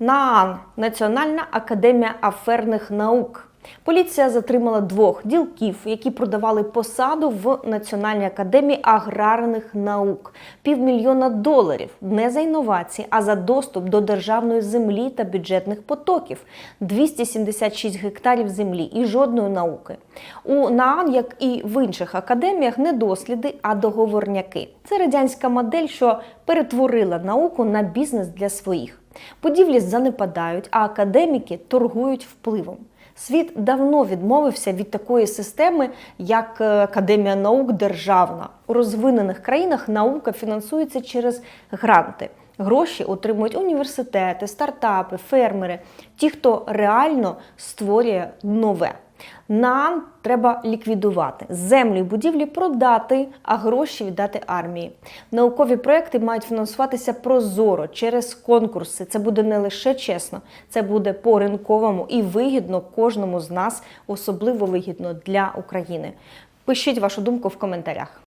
НААН Національна академія аферних наук. Поліція затримала двох ділків, які продавали посаду в Національній академії аграрних наук. Півмільйона доларів не за інновації, а за доступ до державної землі та бюджетних потоків. 276 гектарів землі і жодної науки. У НААН, як і в інших академіях, не досліди, а договорняки. Це радянська модель, що перетворила науку на бізнес для своїх. Будівлі занепадають, а академіки торгують впливом. Світ давно відмовився від такої системи, як е, Академія наук державна. У розвинених країнах наука фінансується через гранти. Гроші отримують університети, стартапи, фермери, ті, хто реально створює нове. Нам треба ліквідувати землю і будівлі продати, а гроші віддати армії. Наукові проекти мають фінансуватися прозоро через конкурси. Це буде не лише чесно, це буде по ринковому і вигідно кожному з нас, особливо вигідно для України. Пишіть вашу думку в коментарях.